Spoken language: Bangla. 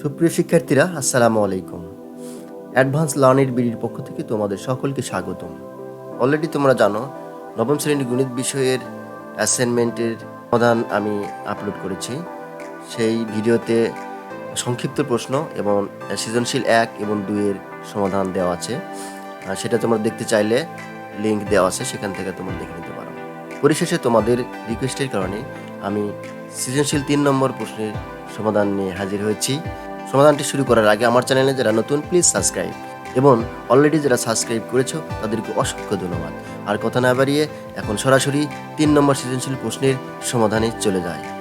সুপ্রিয় শিক্ষার্থীরা, আসসালামু আলাইকুম। অ্যাডভান্স লার্নের বিডির পক্ষ থেকে তোমাদের সকলকে স্বাগতম। অলরেডি তোমরা জানো, নবম শ্রেণির গণিত বিষয়ের অ্যাসাইনমেন্টের সমাধান আমি আপলোড করেছি। সেই ভিডিওতে সংক্ষিপ্ত প্রশ্ন এবং সৃজনশীল এক এবং দুইয়ের সমাধান দেওয়া আছে। সেটা তোমরা দেখতে চাইলে লিঙ্ক দেওয়া আছে, সেখান থেকে তোমরা দেখে নিতে পারো। পরিশেষে তোমাদের রিকোয়েস্টের কারণে আমি সৃজনশীল তিন নম্বর প্রশ্নের সমাধান নিয়ে হাজির হয়েছি। সমাধানটি শুরু করার আগে আমার চ্যানেলে যারা নতুন প্লিজ সাবস্ক্রাইব এবং অলরেডি যারা সাবস্ক্রাইব করেছ, তাদেরকে অসংখ্য ধন্যবাদ। আর কথা না বাড়িয়ে, এখন সরাসরি তিন নম্বর সৃজনশীল প্রশ্নের সমাধানে চলে যায়